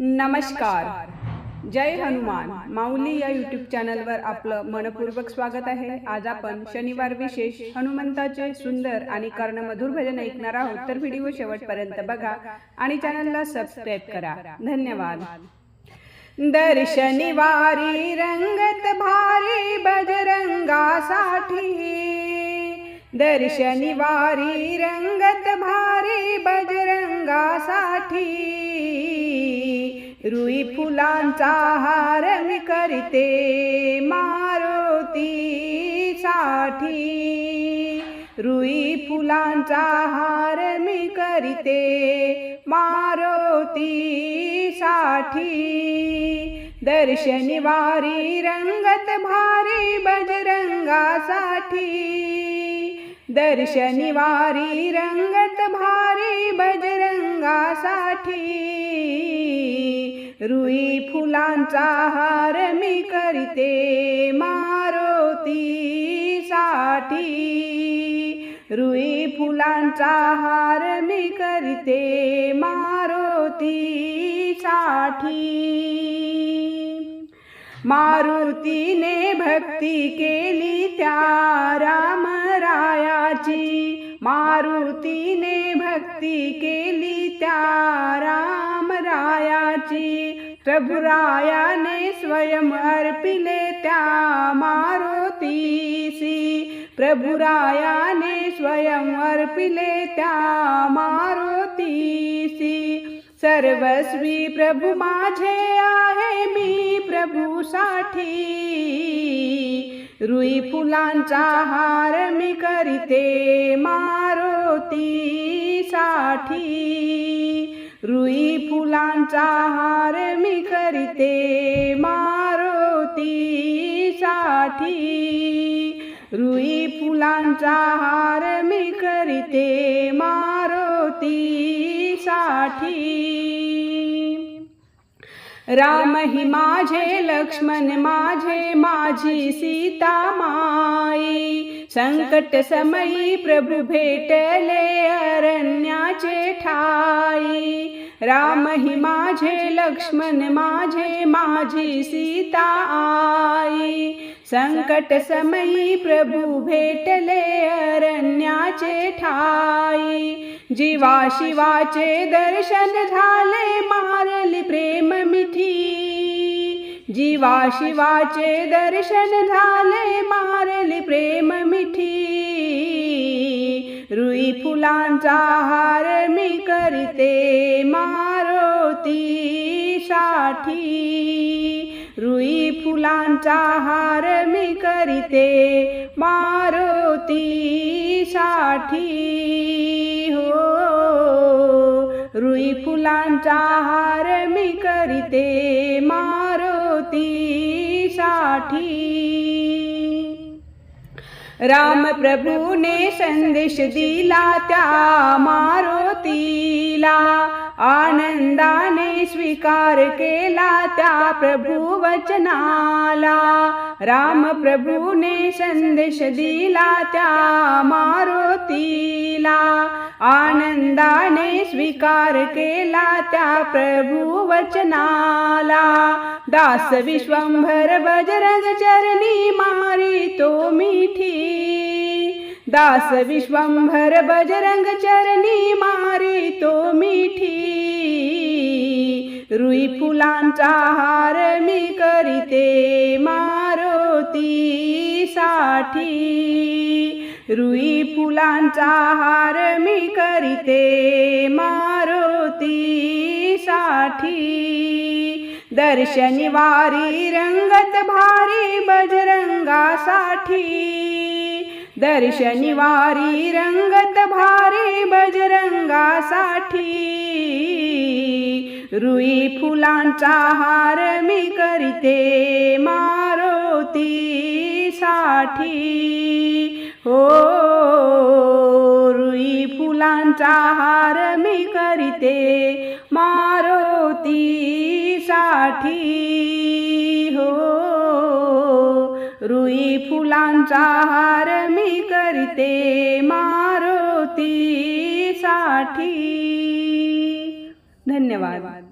नमस्कार. जय हनुमान. माऊली या यूट्यूब चॅनलवर आपलं मनपूर्वक स्वागत आहे. आज आपण शनिवार विशेष हनुमंताचे सुंदर आणि कर्णमधुर भजन ऐकणार आहोत तर व्हिडिओ शेवटपर्यंत बघा आणि चॅनलला सबस्क्राईब करा. धन्यवाद. दर्शनिवारी रंगत भारी बजरंगासाठी. दर्शनिवारी रंगत भारी बजरंगासाठी. रुई फुलांचा हार मी करते मारुतीसाठी. रुई फुलांचा हार मी करते मारुतीसाठी. दर्शनिवारी रंगत भारी बजरंगासाठी. दर्शनिवारी रंगत साठी रुई फुलांचा हार मी करते मारुती साठी रुई फुलांचा हार मी करते मारुती साठी मारुतीने भक्ती केली त्या रामरायाची. मारुतीने भक्ती केली त्या रामरायाची. प्रभुरायाने स्वयं अर्पिले त्या मारुतीसी प्रभुरायाने स्वयं अर्पिले त्या मारुतीसी सर्वस्वी प्रभू माझे आहे मी प्रभूसाठी. रुई फुलांचा हार मी करीते मारुतीसाठी रुई फुलांचा हार मी करीते मारुतीसाठी रुई फुलांचा हार मी करीते मारुतीसाठी राम ही माझे लक्ष्मण माझे माझी सीता माई. संकट समयी प्रभु भेटले अरण्याचे ठाई. राम ही माझे लक्ष्मण माझे माझी सीता आई संकट समयी प्रभू भेटले अरण्याचे ठाई. जीवा शिवाचे दर्शन झाले मारली प्रेम मिठी. जीवा शिवाचे दर्शन झाले मारली प्रेम मिठी. रुई फुलांचा हार मी करते मारुतीसाठी रुई फुलांचा हार मी करीते मारुतीसाठी हो रुई फुलांचा हार मी करीते मारुतीसाठी राम प्रभूने संदेश दिला त्या मारुतीला. आनंदाने स्वीकार केला त्या प्रभू वचनाला. राम प्रभूने संदेश दिला त्या मारुतीला. आनंदाने स्वीकार केला त्या प्रभू वचनाला. दास विश्वंभर बजरंग चरणी मारी तो मिठी. दास विश्वंभर बजरंग चरणी मारी तो मिठी. रुई फुलांचा हार मी करीते मारुतीसाठी. रुई फुलांचा हार मी करीते मारुतीसाठी दर्शनिवारी रंगत भारी बजरंगासाठी. दर्शनिवारी रंगत भारी बजरंगासाठी. रुई फुलांचा हार मी करीते मारुतीसाठी हो रुई फुलांचा हार मी करीते मारुतीसाठी हो रुई फुलांचा हार मी करते मारुतीसाठी धन्यवाद.